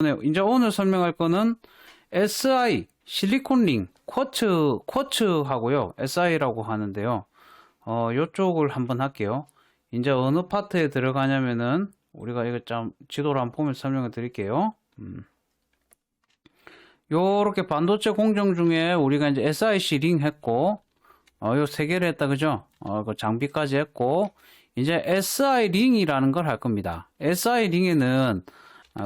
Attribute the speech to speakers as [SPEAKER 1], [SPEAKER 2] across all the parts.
[SPEAKER 1] 네, 이제 오늘 설명할 거는 SI 실리콘 링 쿼츠 쿼츠하고요. SI라고 하는데요. 어, 요쪽을 한번 할게요. 이제 어느 파트에 들어가냐면은 우리가 이거 좀 지도를 한번 보면서 설명을 드릴게요. 음. 요렇게 반도체 공정 중에 우리가 이제 SIC 링 했고 어, 요 세 개를 했다 그죠? 어, 그 장비까지 했고 이제 SI 링이라는 걸 할 겁니다. SI 링에는 아,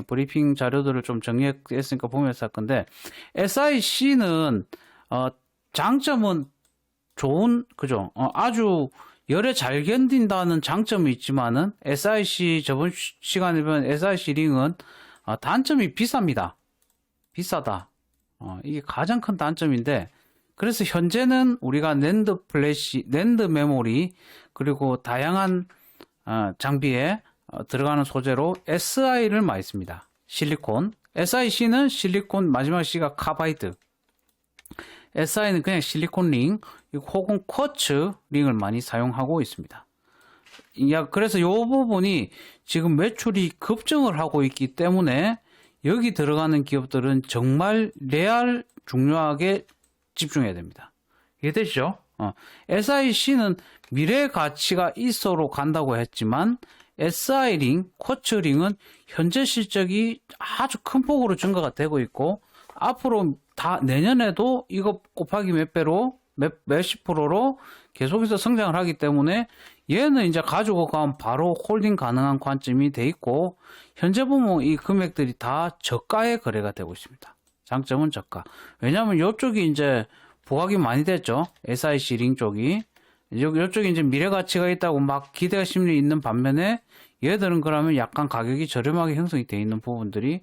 [SPEAKER 1] 브리핑 자료들을 좀 정리했으니까 보면서 할 건데 SIC는 어, 장점은 좋은 그죠? 어, 아주 열에 잘 견딘다는 장점이 있지만은 SIC 저번 시- 시간에 본 SIC 링은 어, 단점이 비쌉니다. 비싸다. 어, 이게 가장 큰 단점인데 그래서 현재는 우리가 낸드 플래시, 낸드 메모리 그리고 다양한 어, 장비에 어, 들어가는 소재로 SI를 많이 씁니다. 실리콘. SIC는 실리콘 마지막 C가 카바이드. SI는 그냥 실리콘 링 혹은 쿼츠 링을 많이 사용하고 있습니다. 야, 그래서 이 부분이 지금 매출이 급증을 하고 있기 때문에 여기 들어가는 기업들은 정말 레알 중요하게 집중해야 됩니다. 이해되시죠? 어, SIC는 미래 가치가 있어로 간다고 했지만 SI링, 쿼츠링은 현재 실적이 아주 큰 폭으로 증가가 되고 있고 앞으로 다 내년에도 이거 곱하기 몇 배로 몇, 몇십 프로로 계속해서 성장을 하기 때문에 얘는 이제 가지고 가면 바로 홀딩 가능한 관점이 돼 있고 현재 보면 이 금액들이 다 저가에 거래가 되고 있습니다. 장점은 저가. 왜냐하면 이쪽이 이제 부각이 많이 됐죠. SIC 링 쪽이. 요, 요쪽에 이제 미래 가치가 있다고 막 기대 심리 있는 반면에 얘들은 그러면 약간 가격이 저렴하게 형성이 되어 있는 부분들이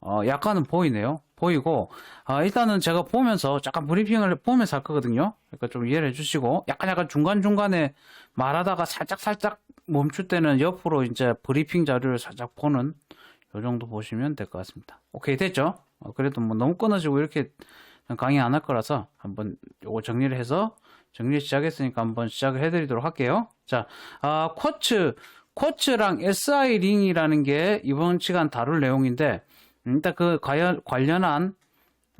[SPEAKER 1] 어, 약간은 보이네요. 보이고 아, 일단은 제가 보면서 잠깐 브리핑을 보면서 할 거거든요. 그러니까 좀 이해를 해주시고 약간 약간 중간 중간에 말하다가 살짝 살짝 멈출 때는 옆으로 이제 브리핑 자료를 살짝 보는 요 정도 보시면 될 것 같습니다. 오케이 됐죠? 어, 그래도 뭐 너무 끊어지고 이렇게 강의 안 할 거라서 한번 요거 정리를 해서 정리 시작했으니까 한번 시작을 해드리도록 할게요. 자, 아, 쿼츠, 쿼츠랑 SI 링이라는 게 이번 시간 다룰 내용인데, 음, 일단 그 관련, 관련한,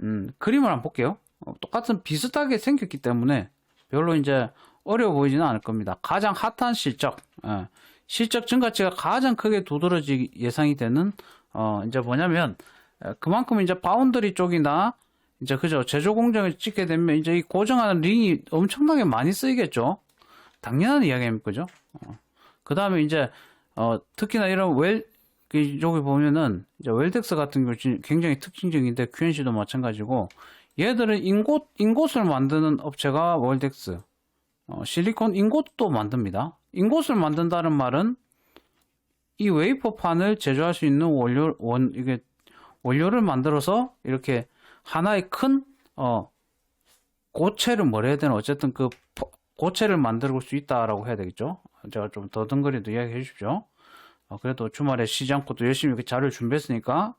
[SPEAKER 1] 음, 그림을 한번 볼게요. 어, 똑같은 비슷하게 생겼기 때문에 별로 이제 어려워 보이지는 않을 겁니다. 가장 핫한 실적, 예, 실적 증가치가 가장 크게 두드러지 예상이 되는, 어, 이제 뭐냐면, 에, 그만큼 이제 바운더리 쪽이나 이제 그죠 제조 공정을 찍게 되면 이제 이 고정하는 링이 엄청나게 많이 쓰이겠죠. 당연한 이야기입니다, 그죠? 그 다음에 이제 어, 특히나 이런 웰 그, 여기 보면은 이제 웰덱스 같은 경우 진- 굉장히 특징적인데 QNC도 마찬가지고 얘들은 인곳 인곳을 만드는 업체가 웰덱스 어, 실리콘 인곳도 만듭니다. 인곳을 만든다는 말은 이 웨이퍼판을 제조할 수 있는 원료 원 이게 원료를 만들어서 이렇게 하나의 큰, 어, 고체를 뭐라 해야 되나, 어쨌든 그, 포- 고체를 만들 수 있다라고 해야 되겠죠? 제가 좀 더듬거리도 이야기해 주십시오. 어, 그래도 주말에 쉬지 않고 또 열심히 이렇게 자료를 준비했으니까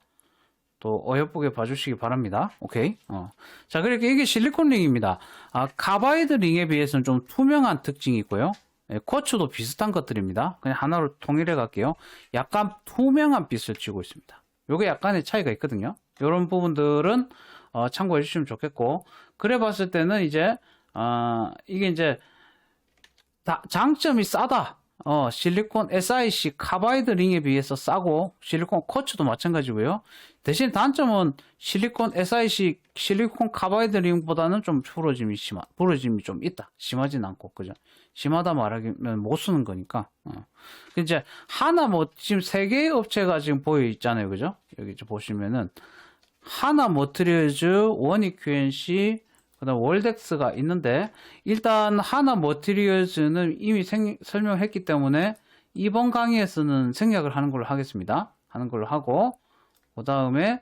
[SPEAKER 1] 또 어여쁘게 봐주시기 바랍니다. 오케이. 어. 자, 그렇게 이게 실리콘 링입니다. 아, 카바이드 링에 비해서는 좀 투명한 특징이 있고요. 예, 쿼츠도 비슷한 것들입니다. 그냥 하나로 통일해 갈게요. 약간 투명한 빛을 쥐고 있습니다. 요게 약간의 차이가 있거든요. 이런 부분들은 어, 참고해 주시면 좋겠고 그래 봤을 때는 이제 어, 이게 이제 다- 장점이 싸다. 어, 실리콘 SIC 카바이드 링에 비해서 싸고 실리콘 쿼츠도 마찬가지고요. 대신 단점은 실리콘 SIC 실리콘 카바이드 링보다는 좀 부러짐이 심하, 부러짐이 좀 있다. 심하진 않고 그죠? 심하다 말하면 못 쓰는 거니까. 어. 이제 하나 뭐 지금 세 개의 업체가 지금 보여 있잖아요, 그죠? 여기 좀 보시면은 하나 머티리얼즈, 원익 QNC, 그다음 월덱스가 있는데 일단 하나 머티리얼즈는 이미 생- 설명했기 때문에 이번 강의에서는 생략을 하는 걸로 하겠습니다. 하는 걸로 하고 그 다음에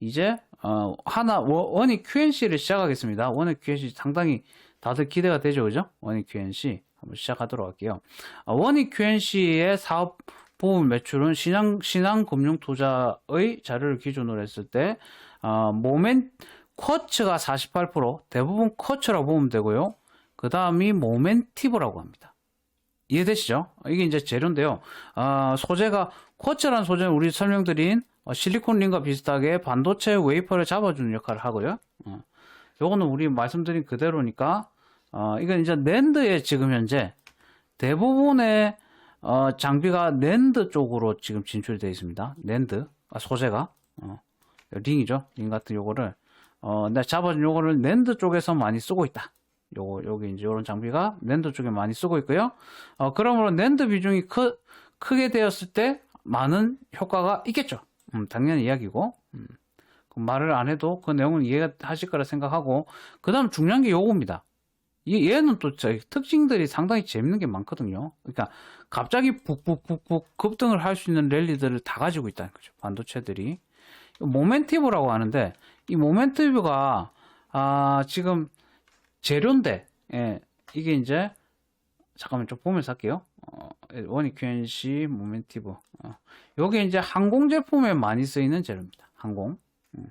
[SPEAKER 1] 이제 어, 하나 워- 원익 QNC를 시작하겠습니다. 원익 QNC 상당히 다들 기대가 되죠, 그죠? 원익 QNC 한번 시작하도록 할게요. 어, 원익 QNC의 사업 부분 매출은 신한, 신한 금융 투자의 자료를 기준으로 했을 때, 어, 모멘, 쿼츠가 48%, 대부분 쿼츠라고 보면 되고요. 그 다음이 모멘티브라고 합니다. 이해되시죠? 이게 이제 재료인데요. 아, 소재가, 쿼츠라는 소재는 우리 설명드린 어, 실리콘 링과 비슷하게 반도체 웨이퍼를 잡아주는 역할을 하고요. 어, 요거는 우리 말씀드린 그대로니까 어, 이건 이제 낸드에 지금 현재 대부분의 어, 장비가 낸드 쪽으로 지금 진출되어 있습니다. 낸드 아, 소재가 어, 링이죠. 링 같은 요거를 어, 내가 잡아준 요거를 낸드 쪽에서 많이 쓰고 있다. 요거 여기 이제 요런 장비가 낸드 쪽에 많이 쓰고 있고요. 어, 그러므로 낸드 비중이 크, 크게 되었을 때 많은 효과가 있겠죠. 음, 당연히 이야기고. 음. 그 말을 안 해도 그 내용은 이해하실 거라 생각하고 그 다음 중요한 게 요겁니다. 이 얘는 또 특징들이 상당히 재밌는 게 많거든요. 그러니까 갑자기 북북북북 급등을 할 수 있는 랠리들을 다 가지고 있다는 거죠. 반도체들이. 모멘티브라고 하는데 이 모멘티브가 아, 지금 재료인데 예, 이게 이제 잠깐만 좀 보면서 할게요. 어, 원익 QNC 모멘티브. 어, 요게 이제 항공 제품에 많이 쓰이는 재료입니다. 항공. 음.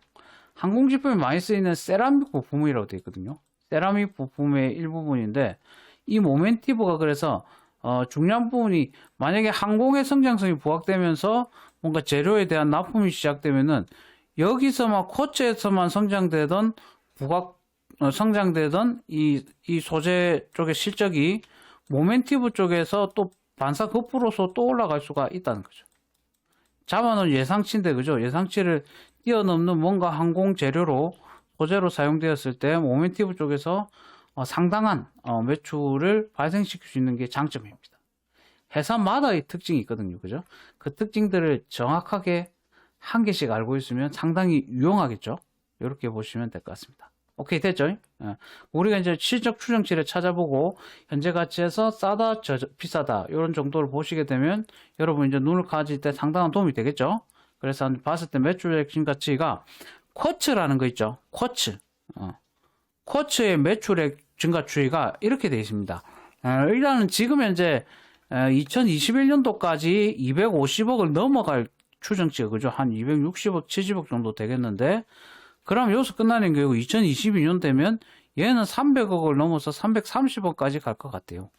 [SPEAKER 1] 항공 제품에 많이 쓰이는 세라믹 부품이라고 되어 있거든요. 세라믹 부품의 일부분인데 이 모멘티브가 그래서 어, 중요한 부분이 만약에 항공의 성장성이 부각되면서 뭔가 재료에 대한 납품이 시작되면은 여기서만 코츠에서만 성장되던 부각 어, 성장되던 이, 이 소재 쪽의 실적이 모멘티브 쪽에서 또 반사 급부로서 또 올라갈 수가 있다는 거죠. 잡아놓은 예상치인데 그죠? 예상치를 뛰어넘는 뭔가 항공 재료로 소재로 사용되었을 때 모멘티브 쪽에서 어, 상당한 어, 매출을 발생시킬 수 있는 게 장점입니다. 회사마다의 특징이 있거든요. 그죠? 그 특징들을 정확하게 한 개씩 알고 있으면 상당히 유용하겠죠? 이렇게 보시면 될 것 같습니다. 오케이, 됐죠? 예. 우리가 이제 실적 추정치를 찾아보고, 현재 가치에서 싸다, 저, 비싸다, 이런 정도를 보시게 되면, 여러분 이제 눈을 가질 때 상당한 도움이 되겠죠? 그래서 봤을 때 매출액 증가치가, 쿼츠라는 거 있죠? 쿼츠. 어. 쿼츠의 매출액 증가 추이가 이렇게 되어 있습니다. 어, 일단은 지금 현재 2021년도까지 250억을 넘어갈 추정치가 그죠? 한 260억, 70억 정도 되겠는데 그럼 여기서 끝나는 게 2022년 되면 얘는 300억을 넘어서 330억까지 갈 것 같아요.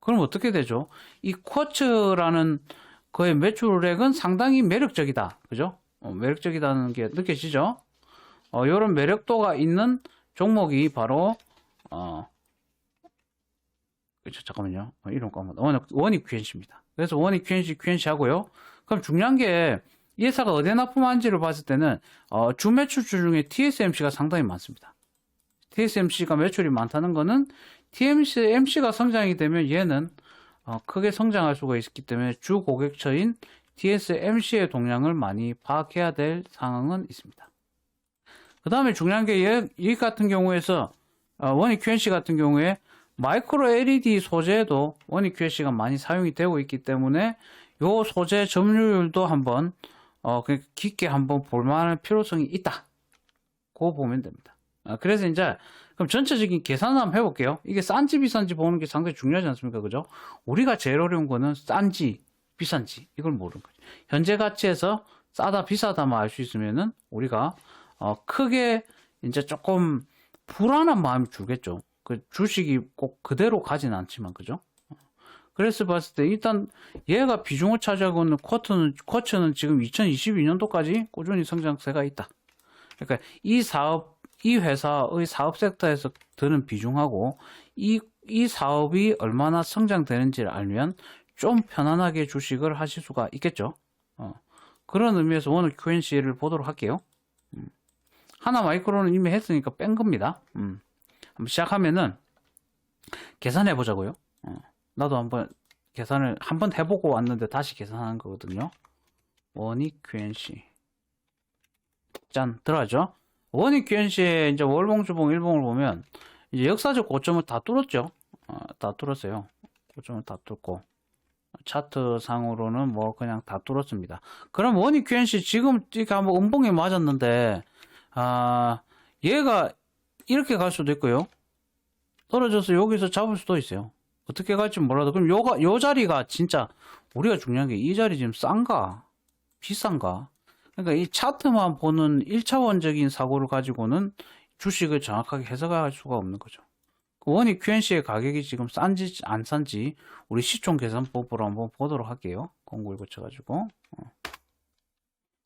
[SPEAKER 1] 그럼 어떻게 되죠? 이 쿼츠라는 그의 매출액은 상당히 매력적이다. 그죠? 어, 매력적이다는 게 느껴지죠? 어, 이런 매력도가 있는 종목이 바로 어, 그쵸, 잠깐만요. 어, 이름 까먹 원익, 원익 QNC입니다. 그래서 원익 QNC, QNC 하고요. 그럼 중요한 게, 이 회사가 어디에 납품한지를 봤을 때는, 어, 주 매출주 중에 TSMC가 상당히 많습니다. TSMC가 매출이 많다는 거는, TMC가 성장이 되면 얘는, 어, 크게 성장할 수가 있기 때문에 주 고객처인 TSMC의 동향을 많이 파악해야 될 상황은 있습니다. 그 다음에 중요한 게, 얘, 이 같은 경우에서, 어, 원익 QNC 같은 경우에, 마이크로 LED 소재도 원익 QC가 많이 사용이 되고 있기 때문에 요 소재 점유율도 한번 어 깊게 한번 볼만한 필요성이 있다. 고 보면 됩니다. 아, 그래서 이제 그럼 전체적인 계산을 한번 해볼게요. 이게 싼지 비싼지 보는 게 상당히 중요하지 않습니까? 그죠? 우리가 제일 어려운 거는 싼지 비싼지 이걸 모르는 거죠. 현재 가치에서 싸다 비싸다만 알 수 있으면은 우리가 어 크게 이제 조금 불안한 마음이 줄겠죠. 그 주식이 꼭 그대로 가진 않지만 그죠? 그래서 봤을 때 일단 얘가 비중을 차지하고 있는 쿼터는 쿼터는 지금 2022년도까지 꾸준히 성장세가 있다. 그러니까 이 사업 이 회사의 사업 섹터에서 드는 비중하고 이, 이 사업이 얼마나 성장되는지를 알면 좀 편안하게 주식을 하실 수가 있겠죠. 어. 그런 의미에서 오늘 QNC를 보도록 할게요. 음. 하나 마이크로는 이미 했으니까 뺀 겁니다. 음. 한번 시작하면은 계산해 보자고요. 어, 나도 한번 계산을 한번 해보고 왔는데 다시 계산하는 거거든요. 원익 QNC 짠 들어가죠. 원익 QNC의 이제 월봉, 주봉, 일봉을 보면 이제 역사적 고점을 다 뚫었죠. 어, 다 뚫었어요. 고점을 다 뚫고 차트 상으로는 뭐 그냥 다 뚫었습니다. 그럼 원익 QNC 지금 이렇게 한번 음봉에 맞았는데 아 얘가 이렇게 갈 수도 있고요. 떨어져서 여기서 잡을 수도 있어요. 어떻게 갈지 몰라도 그럼 요가 요 자리가 진짜 우리가 중요한 게 이 자리 지금 싼가 비싼가 그러니까 이 차트만 보는 1차원적인 사고를 가지고는 주식을 정확하게 해석할 수가 없는 거죠. 그 원익 QNC의 가격이 지금 싼지 안 싼지 우리 시총 계산법으로 한번 보도록 할게요. 공구를 거쳐가지고 어.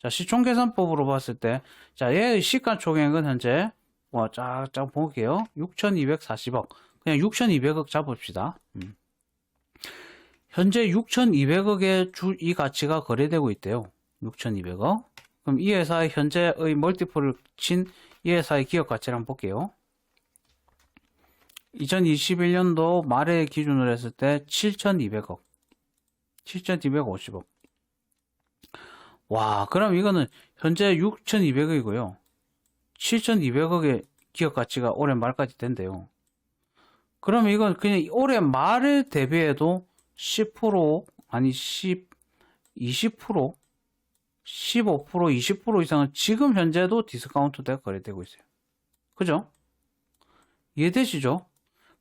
[SPEAKER 1] 자, 시총 계산법으로 봤을 때, 자, 얘의 시가 총액은 현재, 뭐, 쫙쫙 볼게요. 6,240억. 그냥 6,200억 잡읍시다. 음. 현재 6,200억의 주, 이 가치가 거래되고 있대요. 6,200억. 그럼 이 회사의 현재의 멀티플을 친 이 회사의 기업 가치를 한번 볼게요. 2021년도 말에 기준으로 했을 때 7,200억. 7,250억. 와, 그럼 이거는 현재 6,200억이고요. 7,200억의 기업 가치가 올해 말까지 된대요. 그럼 이건 그냥 올해 말을 대비해도 10% 아니 10, 20%, 15%, 20% 이상은 지금 현재도 디스카운트대가 거래되고 있어요. 그죠? 이해되시죠?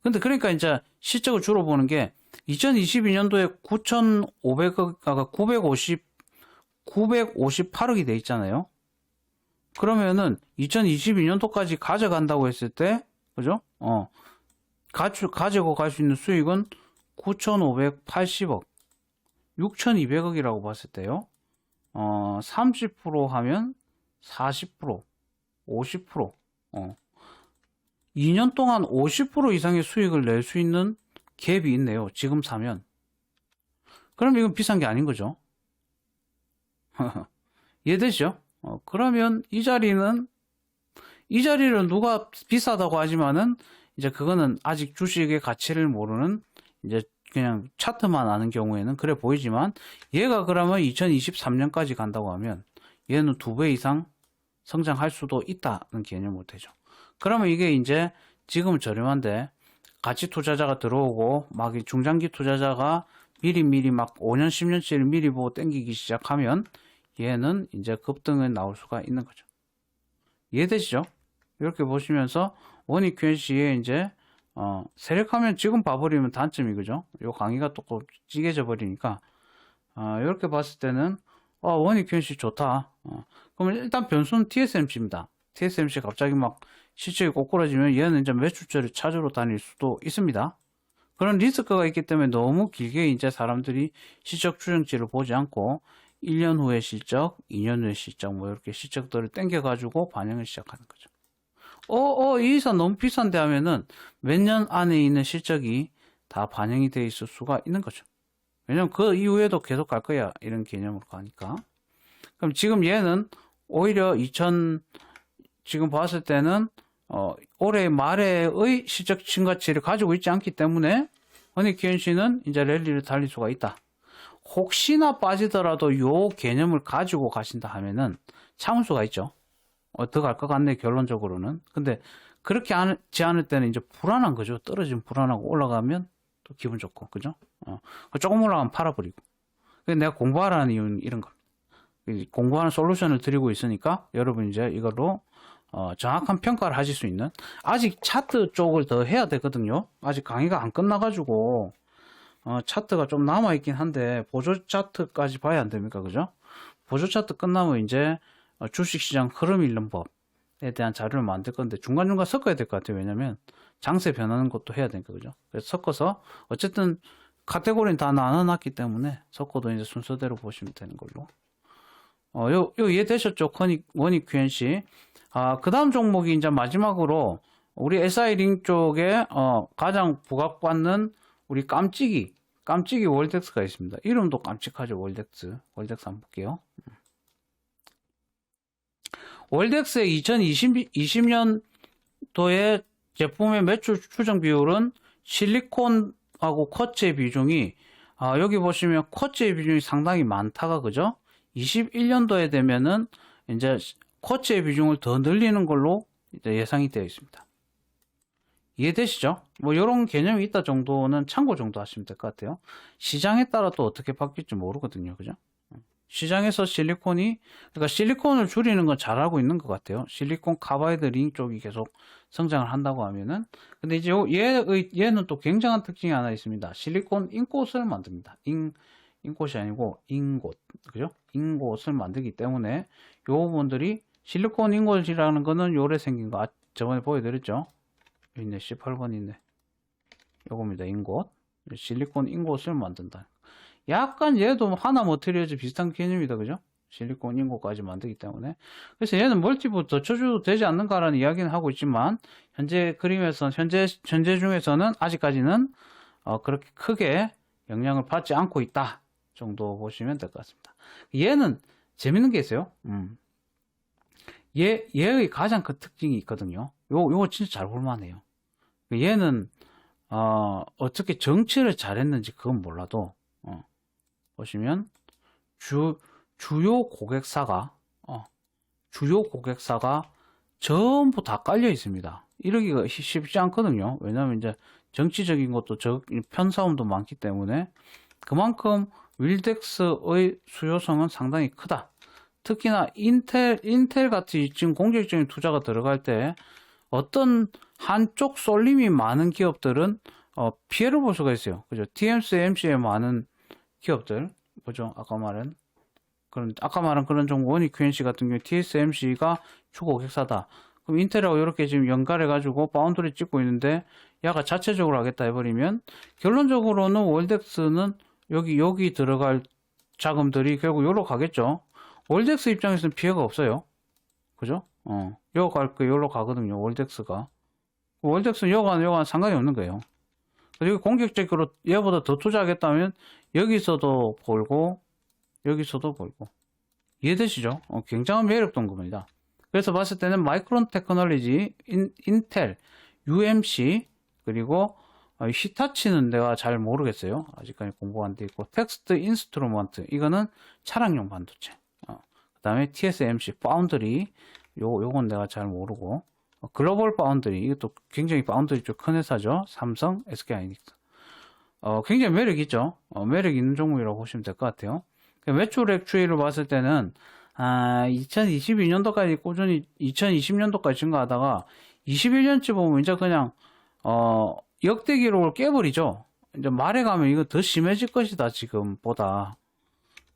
[SPEAKER 1] 근데 그러니까 이제 실적을 주로 보는 게 2022년도에 9,500억, 아까 950, 958억이 돼 있잖아요. 그러면은 2022년도까지 가져간다고 했을 때, 그죠? 어, 가지고, 가지고 갈 수 있는 수익은 9,580억, 6,200억이라고 봤을 때요. 어, 30% 하면 40%, 50%, 어, 2년 동안 50% 이상의 수익을 낼 수 있는 갭이 있네요. 지금 사면. 그럼 이건 비싼 게 아닌 거죠. 이해되죠? 어, 그러면 이 자리는, 이 자리를 누가 비싸다고 하지만은, 이제 그거는 아직 주식의 가치를 모르는, 이제 그냥 차트만 아는 경우에는 그래 보이지만, 얘가 그러면 2023년까지 간다고 하면, 얘는 두 배 이상 성장할 수도 있다는 개념으로 되죠. 그러면 이게 이제 지금 저렴한데 가치 투자자가 들어오고 막이 중장기 투자자가 미리 미리 막 5년, 10년치를 미리 보고 땡기기 시작하면 얘는 이제 급등에 나올 수가 있는 거죠. 이해되시죠? 이렇게 보시면서 원익 QNC에 이제 어, 세력하면 지금 봐버리면 단점이 그죠? 요 강의가 또 찌개져 버리니까 어, 이렇게 봤을 때는 어, 원익 QNC 좋다. 어, 그러면 일단 변수는 TSMC입니다. TSMC 갑자기 막 실적이 꼬꾸라지면 얘는 이제 매출처를 찾으러 다닐 수도 있습니다. 그런 리스크가 있기 때문에 너무 길게 이제 사람들이 실적 추정치를 보지 않고 1년 후의 실적, 2년 후의 실적, 뭐 이렇게 실적들을 땡겨 가지고 반영을 시작하는 거죠. 어, 어, 이 회사 너무 비싼데 하면은 몇 년 안에 있는 실적이 다 반영이 돼 있을 수가 있는 거죠. 왜냐면 그 이후에도 계속 갈 거야. 이런 개념으로 가니까. 그럼 지금 얘는 오히려 2000, 지금 봤을 때는 어, 올해 말에의 실적 증가치를 가지고 있지 않기 때문에 허니키엔 씨는 이제 랠리를 달릴 수가 있다. 혹시나 빠지더라도 요 개념을 가지고 가신다 하면은 참을 수가 있죠. 어, 더갈것 같네, 결론적으로는. 근데 그렇게 하지 않을 때는 이제 불안한 거죠. 떨어지면 불안하고 올라가면 또 기분 좋고, 그죠? 어, 조금 올라가면 팔아버리고. 내가 공부하라는 이유는 이런 겁니다. 공부하는 솔루션을 드리고 있으니까 여러분 이제 이걸로 어, 정확한 평가를 하실 수 있는 아직 차트 쪽을 더 해야 되거든요. 아직 강의가 안 끝나가지고 어, 차트가 좀 남아 있긴 한데 보조 차트까지 봐야 안 됩니까, 그죠? 보조 차트 끝나면 이제 어, 주식시장 흐름 읽는 법에 대한 자료를 만들 건데 중간중간 섞어야 될 것 같아요. 왜냐면 장세 변하는 것도 해야 되니까, 그죠? 그래서 섞어서 어쨌든 카테고리는 다 나눠놨기 때문에 섞어도 이제 순서대로 보시면 되는 걸로. 어, 요, 요 이해되셨죠? 원익, 원익 QNC. 아, 그 다음 종목이 이제 마지막으로 우리 SI링 쪽에 어, 가장 부각받는 우리 깜찍이, 깜찍이 월덱스가 있습니다. 이름도 깜찍하죠, 월덱스. 월덱스 한번 볼게요. 월덱스의 2020년도에 제품의 매출 추정 비율은 실리콘하고 쿼츠의 비중이 아, 여기 보시면 쿼츠의 비중이 상당히 많다가 그죠? 21년도에 되면은 이제 쿼츠의 비중을 더 늘리는 걸로 예상이 되어 있습니다. 이해되시죠? 뭐 이런 개념이 있다 정도는 참고 정도 하시면 될 것 같아요. 시장에 따라 또 어떻게 바뀔지 모르거든요. 그죠? 시장에서 실리콘이 그러니까 실리콘을 줄이는 건 잘하고 있는 것 같아요. 실리콘 카바이드 링 쪽이 계속 성장을 한다고 하면은 근데 이제 얘의 얘는 또 굉장한 특징이 하나 있습니다. 실리콘 인꽃을 만듭니다. 인 인꽃이 아니고 인곳 그죠? 인곳을 만들기 때문에 요 부분들이 실리콘 인곳이라는 거는 요래 생긴 거 아, 저번에 보여드렸죠? 있네 18번 있네 요겁니다 인곳 실리콘 인곳을 만든다 약간 얘도 하나 머티리얼즈 비슷한 개념이다 그죠? 실리콘 인고까지 만들기 때문에. 그래서 얘는 멀티부 더 쳐줘도 되지 않는가라는 이야기는 하고 있지만, 현재 그림에서, 현재, 현재 중에서는 아직까지는, 어, 그렇게 크게 영향을 받지 않고 있다. 정도 보시면 될 것 같습니다. 얘는 재밌는 게 있어요. 음. 얘, 얘의 가장 큰 특징이 있거든요. 요, 요거 진짜 잘 볼만해요. 얘는, 어, 어떻게 정치를 잘했는지 그건 몰라도, 어, 보시면, 주, 주요 고객사가, 어, 주요 고객사가 전부 다 깔려 있습니다. 이러기가 쉬- 쉽지 않거든요. 왜냐면 이제 정치적인 것도 저, 편사움도 많기 때문에 그만큼 윌덱스의 수요성은 상당히 크다. 특히나 인텔, 인텔 같이 지금 공격적인 투자가 들어갈 때 어떤 한쪽 쏠림이 많은 기업들은 어, 피해를 볼 수가 있어요. 그죠? TMC에 많은 기업들, 뭐죠? 아까 말한 그런 아까 말한 그런 종목 원익 QNC 같은 경우 TSMC가 주 고객사다. 그럼 인텔하고 이렇게 지금 연결해 가지고 바운드리 찍고 있는데 야가 자체적으로 하겠다 해버리면 결론적으로는 월덱스는 여기 여기 들어갈 자금들이 결국 요로 가겠죠. 월덱스 입장에서는 피해가 없어요. 그죠? 어. 요갈 거, 요로 가거든요. 월덱스가. 월덱스는 요가는 요가는 상관이 없는 거예요. 그리고 공격적으로 얘보다 더 투자하겠다면 여기서도 벌고 여기서도 벌고 이해되시죠? 어, 굉장한 매력도인 겁니다. 그래서 봤을 때는 마이크론 테크놀로지, 인, 인텔, UMC 그리고 어, 히타치는 내가 잘 모르겠어요. 아직까지 공부 안돼 있고 텍스트 인스트루먼트 이거는 차량용 반도체. 어, 그다음에 TSMC 파운드리 요 요건 내가 잘 모르고 어, 글로벌 파운드리 이것도 굉장히 파운드리 좀큰 회사죠. 삼성, SK 하이닉스. 어, 굉장히 매력 있죠. 어, 매력 있는 종목이라고 보시면 될 것 같아요. 그 매출액 추이를 봤을 때는 아, 2022년도까지 꾸준히 2020년도까지 증가하다가 21년쯤 보면 이제 그냥 어, 역대 기록을 깨버리죠. 이제 말해 가면 이거 더 심해질 것이다 지금보다.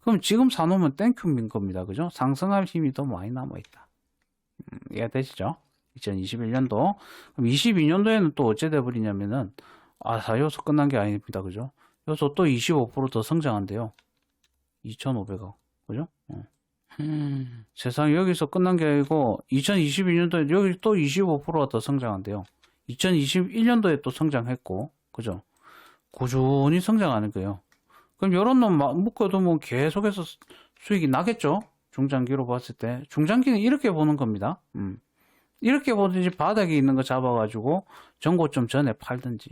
[SPEAKER 1] 그럼 지금 사놓으면 땡큐인 겁니다. 그죠? 상승할 힘이 더 많이 남아있다. 음, 이해되시죠? 2021년도. 그럼 22년도에는 또 어째 돼버리냐면은, 아, 사 요소 끝난 게 아닙니다. 그죠? 요소 또 25%더 성장한대요. 2,500억. 그죠? 어. 세상 여기서 끝난 게 아니고, 2022년도에 여기 또 25%가 더 성장한대요. 2021년도에 또 성장했고, 그죠? 꾸준히 성장하는 거예요. 그럼 요런 놈막 묶어도 뭐 계속해서 수- 수익이 나겠죠? 중장기로 봤을 때. 중장기는 이렇게 보는 겁니다. 음. 이렇게 보든지 바닥에 있는 거 잡아가지고 전고점 전에 팔든지.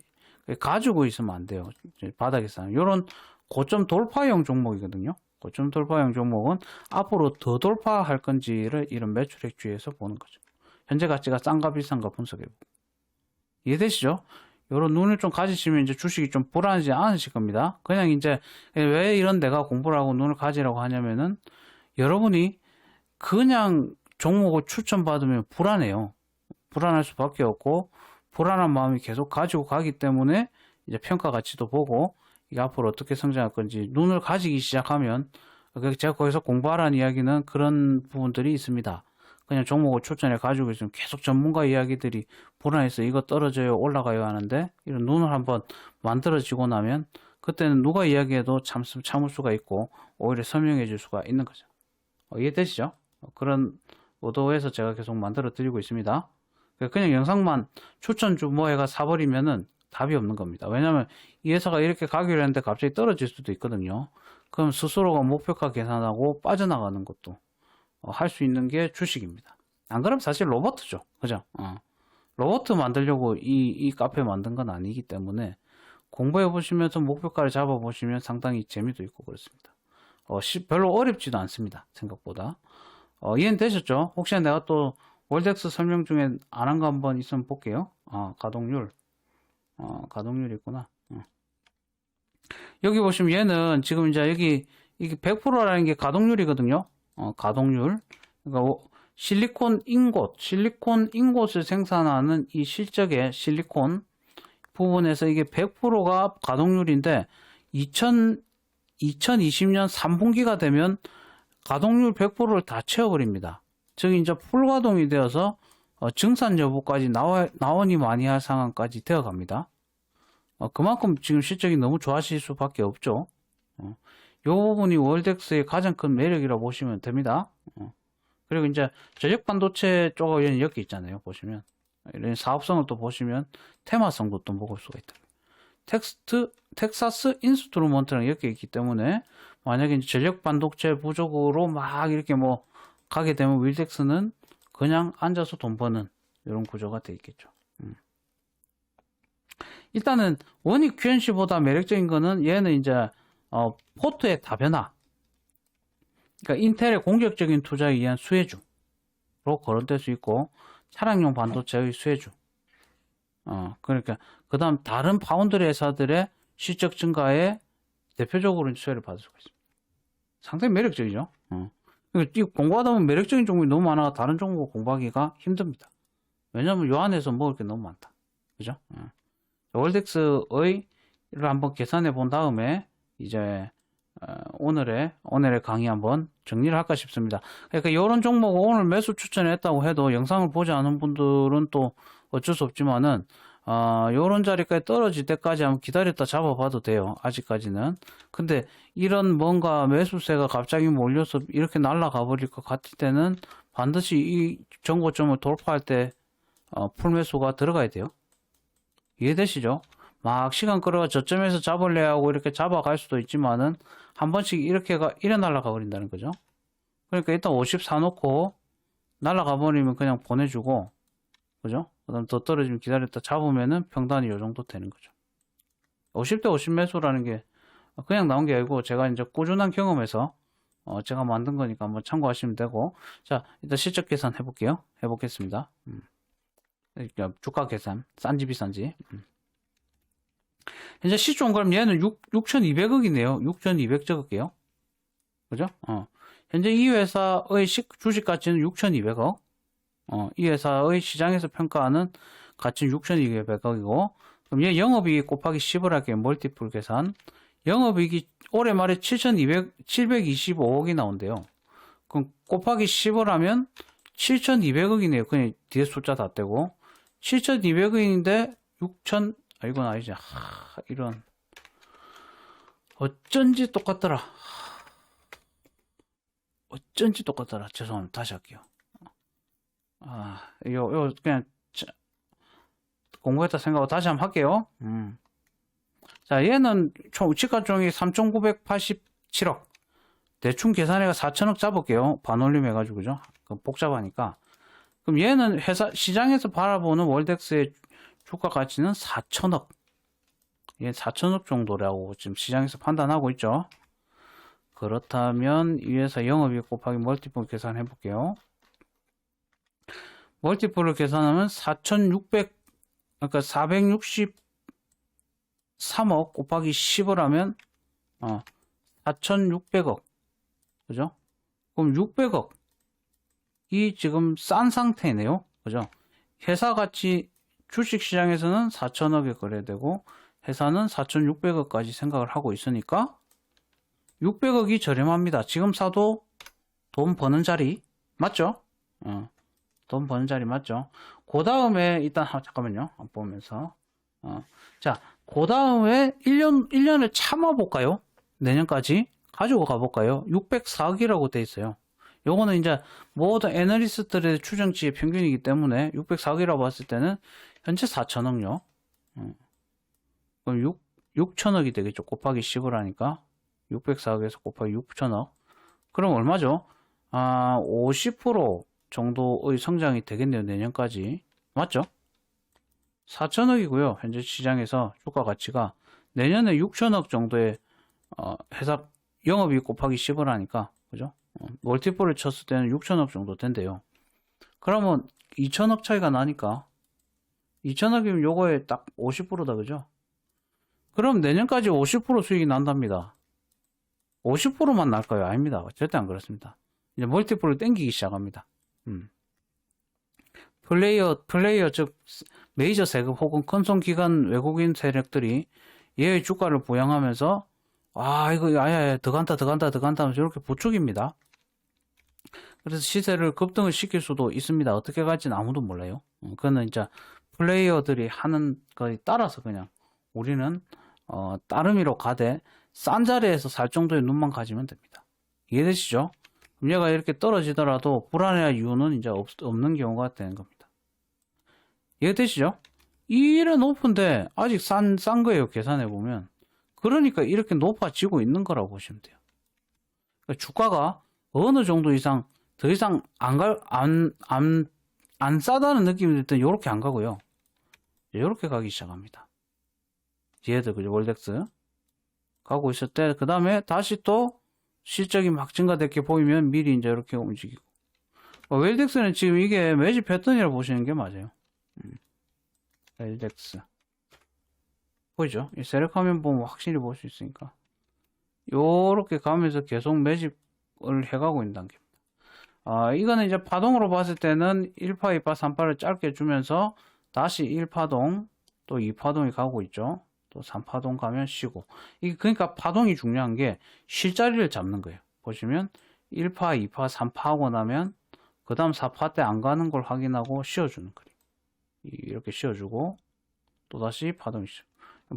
[SPEAKER 1] 가지고 있으면 안 돼요. 이제 바닥에서. 요런 고점 돌파형 종목이거든요. 고점 돌파형 종목은 앞으로 더 돌파할 건지를 이런 매출액 주에서 보는 거죠. 현재 가치가 싼가 비싼가 분석해보고. 이해되시죠? 요런 눈을 좀 가지시면 이제 주식이 좀 불안하지 않으실 겁니다. 그냥 이제 왜 이런 내가 공부를 하고 눈을 가지라고 하냐면은 여러분이 그냥 종목을 추천받으면 불안해요. 불안할 수밖에 없고 불안한 마음이 계속 가지고 가기 때문에 이제 평가 가치도 보고 이게 앞으로 어떻게 성장할 건지 눈을 가지기 시작하면 그 제가 거기서 공부하라는 이야기는 그런 부분들이 있습니다. 그냥 종목을 추천해 가지고 있으면 계속 전문가 이야기들이 불안해서 이거 떨어져요 올라가요 하는데 이런 눈을 한번 만들어지고 나면 그때는 누가 이야기해도 참, 참을 수가 있고 오히려 설명해 줄 수가 있는 거죠. 어, 이해되시죠? 어, 그런 의도에서 제가 계속 만들어 드리고 있습니다. 그냥 영상만 추천주 뭐 해가 사버리면은 답이 없는 겁니다. 왜냐면 이 회사가 이렇게 가기로 했는데 갑자기 떨어질 수도 있거든요. 그럼 스스로가 목표가 계산하고 빠져나가는 것도 어, 할 수 있는 게 주식입니다. 안 그러면 사실 로버트죠. 그죠? 어. 로버트 만들려고 이, 이 카페 만든 건 아니기 때문에 공부해 보시면서 목표가를 잡아 보시면 상당히 재미도 있고 그렇습니다. 어, 시- 별로 어렵지도 않습니다. 생각보다. 어, 이해되셨죠? 혹시 내가 또 월덱스 설명 중에 안 한 거 한번 있으면 볼게요. 아, 가동률. 어, 가동률 있구나. 어. 여기 보시면 얘는 지금 이제 여기 이게 100%라는 게 가동률이거든요. 어, 가동률. 그러니까 오- 실리콘 인곳, 실리콘 인곳을 생산하는 이 실적의 실리콘 부분에서 이게 100%가 가동률인데 2000 2020년 3분기가 되면 가동률 100%를 다 채워버립니다. 즉 이제 풀가동이 되어서 어, 증산 여부까지 나와, 나오니 많이 할 상황까지 되어갑니다. 어, 그만큼 지금 실적이 너무 좋아질 수밖에 없죠. 어, 부분이 월덱스의 가장 큰 매력이라고 보시면 됩니다. 어. 그리고 이제 전력 반도체 쪽은 여기 있잖아요. 보시면 이런 사업성을 또 보시면 테마성도 또 먹을 수가 있다. 텍스트 텍사스 인스트루먼트랑 이렇게 있기 때문에 만약에 전력 반도체 부족으로 막 이렇게 뭐 가게 되면 윌덱스는 그냥 앉아서 돈 버는 이런 구조가 돼 있겠죠. 음. 일단은 원익 QNC보다 매력적인 거는 얘는 이제 어, 포트의 다변화. 그러니까 인텔의 공격적인 투자에 의한 수혜주로 거론될 수 있고 차량용 반도체의 수혜주. 어, 그러니까 그 다음 다른 파운드리 회사들의 실적 증가에 대표적으로 수혜를 받을 수가 있습니다. 상당히 매력적이죠. 어. 그러니까 이 공부하다 보면 매력적인 종목이 너무 많아 다른 종목 공부하기가 힘듭니다. 왜냐하면 요 안에서 먹을 게 너무 많다. 그죠? 어. 월덱스의 를 한번 계산해 본 다음에 이제 어, 오늘의 오늘의 강의 한번 정리를 할까 싶습니다. 그러니까 이런 종목 오늘 매수 추천했다고 해도 영상을 보지 않은 분들은 또 어쩔 수 없지만은 어, 요런 자리까지 떨어질 때까지 한번 기다렸다 잡아봐도 돼요. 아직까지는. 근데 이런 뭔가 매수세가 갑자기 몰려서 이렇게 날아가 버릴 것 같을 때는 반드시 이 정고점을 돌파할 때 어, 풀매수가 들어가야 돼요. 이해되시죠? 막 시간 끌어가 저점에서 잡을래 하고 이렇게 잡아갈 수도 있지만은 한 번씩 이렇게 가 이래 날아가 버린다는 거죠. 그러니까 일단 50 사놓고 날아가 버리면 그냥 보내주고 그죠? 그 다음 더 떨어지면 기다렸다 잡으면은 평단이 요 정도 되는 거죠. 50대 50 매수라는 게 그냥 나온 게 아니고 제가 이제 꾸준한 경험에서 어 제가 만든 거니까 한번 참고하시면 되고 자 일단 실적 계산 해볼게요. 해보겠습니다. 음. 그러니까 주가 계산 싼지 비싼지 음. 현재 시총 그럼 얘는 6, 6,200억이네요. 6,200 적을게요. 그죠? 어. 현재 이 회사의 시, 주식 가치는 6,200억. 어, 이 회사의 시장에서 평가하는 가치는 6,200억이고, 그럼 얘 영업이익 곱하기 10을 할게요. 멀티플 계산. 영업이익이 올해 말에 7,200, 725억이 나온대요. 그럼 곱하기 10을 하면 7,200억이네요. 그냥 뒤에 숫자 다 떼고. 7,200억인데 6,000, 아, 이건 아니지. 하, 이런. 어쩐지 똑같더라. 어쩐지 똑같더라. 죄송합니다. 다시 할게요. 아, 요, 요, 그냥, 자, 공부했다 생각하고 다시 한번 할게요. 음. 자, 얘는 총, 시가총액이 3,987억. 대충 계산해가 4천억 잡을게요. 반올림 해가지고, 그죠? 그 복잡하니까. 그럼 얘는 회사, 시장에서 바라보는 월덱스의 주가 가치는 4천억. 얘 4천억 정도라고 지금 시장에서 판단하고 있죠. 그렇다면 이 회사 영업이익 곱하기 멀티플 계산해 볼게요. 멀티플을 계산하면 4,600 그러니까 463억 곱하기 10을 하면 어 4,600억. 그죠? 그럼 600억. 이 지금 싼 상태네요. 그죠? 회사 가치 주식 시장에서는 4천억에 거래되고 회사는 4,600억까지 생각을 하고 있으니까 600억이 저렴합니다. 지금 사도 돈 버는 자리 맞죠? 어, 돈 버는 자리 맞죠? 그 다음에 일단 아, 잠깐만요. 보면서 어, 자, 그 다음에 1년 1년을 참아 볼까요? 내년까지 가지고 가 볼까요? 604억이라고 돼 있어요. 요거는 이제 모든 애널리스트들의 추정치의 평균이기 때문에 604억이라고 봤을 때는 현재 4천억요. 음. 그럼 6, 6천억이 되겠죠. 곱하기 10을 하니까 604억에서 곱하기 6천억. 그럼 얼마죠? 아, 50% 정도의 성장이 되겠네요. 내년까지. 맞죠? 4천억이고요. 현재 시장에서 주가 가치가 내년에 6천억 정도의 어, 회사 영업이익 곱하기 10을 하니까 그죠? 어, 멀티플을 쳤을 때는 6천억 정도 된대요. 그러면 2천억 차이가 나니까 2천억이면 요거에 딱 50%다 그죠? 그럼 내년까지 50% 수익이 난답니다. 50%만 날까요? 아닙니다. 절대 안 그렇습니다. 이제 멀티플을 땡기기 시작합니다. 음. 플레이어, 플레이어, 즉, 메이저 세급 혹은 큰손 기관 외국인 세력들이 얘의 주가를 부양하면서, 아, 이거, 아야, 더 간다, 더 간다, 더 간다 하면서 이렇게 부추깁니다. 그래서 시세를 급등을 시킬 수도 있습니다. 어떻게 갈지는 아무도 몰라요. 어, 그거는 이제 플레이어들이 하는 거에 따라서 그냥 우리는 어, 따르미로 가되 싼 자리에서 살 정도의 눈만 가지면 됩니다. 이해되시죠? 얘가 이렇게 떨어지더라도 불안해할 이유는 이제 없, 없는 경우가 되는 겁니다. 이해되시죠? 이래 높은데 아직 싼, 싼 거예요. 계산해 보면. 그러니까 이렇게 높아지고 있는 거라고 보시면 돼요. 그러니까 주가가 어느 정도 이상 더 이상 안 갈, 안, 안, 안 싸다는 느낌이 들때 요렇게 안 가고요. 요렇게 가기 시작합니다. 얘들, 그죠? 월덱스. 가고 있을 때, 그 다음에 다시 또 실적이 막 증가됐게 보이면 미리 이제 이렇게 움직이고. 어, 웰덱스는 지금 이게 매집 패턴이라고 보시는 게 맞아요. 음. 웰덱스. 보이죠? 이 세력 화면 보면 확실히 볼 수 있으니까. 요렇게 가면서 계속 매집을 해가고 있는 단계입니다. 아, 이거는 이제 파동으로 봤을 때는 1파, 2파, 3파를 짧게 주면서 다시 1파동, 또 2파동이 가고 있죠. 또 3파동 가면 쉬고. 이게 그러니까 파동이 중요한 게 실자리를 잡는 거예요. 보시면 1파, 2파, 3파 하고 나면 그 다음 4파 때 안 가는 걸 확인하고 씌워주는 그림. 이렇게 씌워주고 또다시 파동이 시작.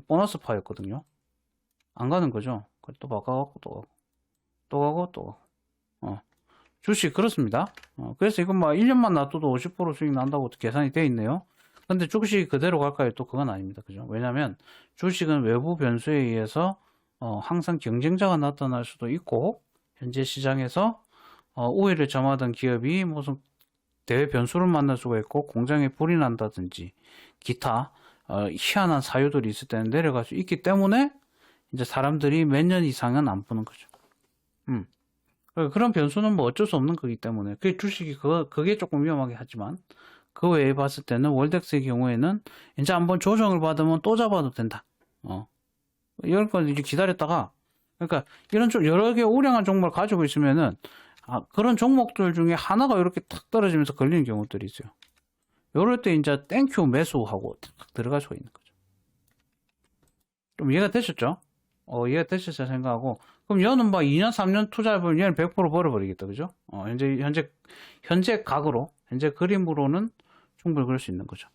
[SPEAKER 1] 보너스 파였거든요. 안 가는 거죠. 또 바꿔갖고 또 가고 또 가고 또 가고. 어. 주식 그렇습니다. 어, 그래서 이건 뭐 1년만 놔둬도 50% 수익 난다고 계산이 되어 있네요. 근데 주식이 그대로 갈까요? 또 그건 아닙니다. 그죠? 왜냐면 주식은 외부 변수에 의해서 어, 항상 경쟁자가 나타날 수도 있고 현재 시장에서 어, 우위를 점하던 기업이 무슨 대외 변수를 만날 수가 있고 공장에 불이 난다든지 기타 어, 희한한 사유들이 있을 때는 내려갈 수 있기 때문에 이제 사람들이 몇 년 이상은 안 보는 거죠. 음. 그런 변수는 뭐 어쩔 수 없는 거기 때문에 그 주식이 그 그게 조금 위험하게 하지만 그 외에 봤을 때는 월덱스의 경우에는 이제 한번 조정을 받으면 또 잡아도 된다. 어. 이런 건 이제 기다렸다가 그러니까 이런 좀 여러 개 우량한 종목을 가지고 있으면은 아, 그런 종목들 중에 하나가 이렇게 탁 떨어지면서 걸리는 경우들이 있어요. 요럴 때 이제 땡큐 매수하고 탁 들어갈 수가 있는 거죠. 좀 이해가 되셨죠? 어, 이해가 되셨을 생각하고 그럼 얘는 뭐 2년, 3년 투자해보면 얘는 100% 벌어버리겠다. 그죠? 어, 현재, 현재, 현재 각으로, 현재 그림으로는 충분히 그럴 수 있는 거죠.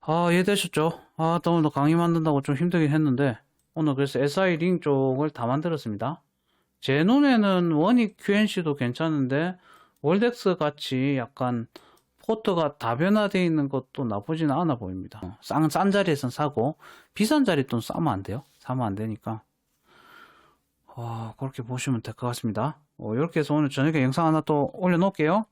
[SPEAKER 1] 아, 이해되셨죠? 아, 또 오늘 강의 만든다고 좀 힘들긴 했는데, 오늘 그래서 SI 링 쪽을 다 만들었습니다. 제 눈에는 원익 QNC도 괜찮은데, 월덱스 같이 약간 포트가 다변화되어 있는 것도 나쁘지는 않아 보입니다. 어, 싼, 싼 자리에선 사고, 비싼 자리 돈 싸면 안 돼요. 사면 안 되니까. 어, 그렇게 보시면 될 것 같습니다. 어, 이렇게 해서 오늘 저녁에 영상 하나 또 올려놓을게요.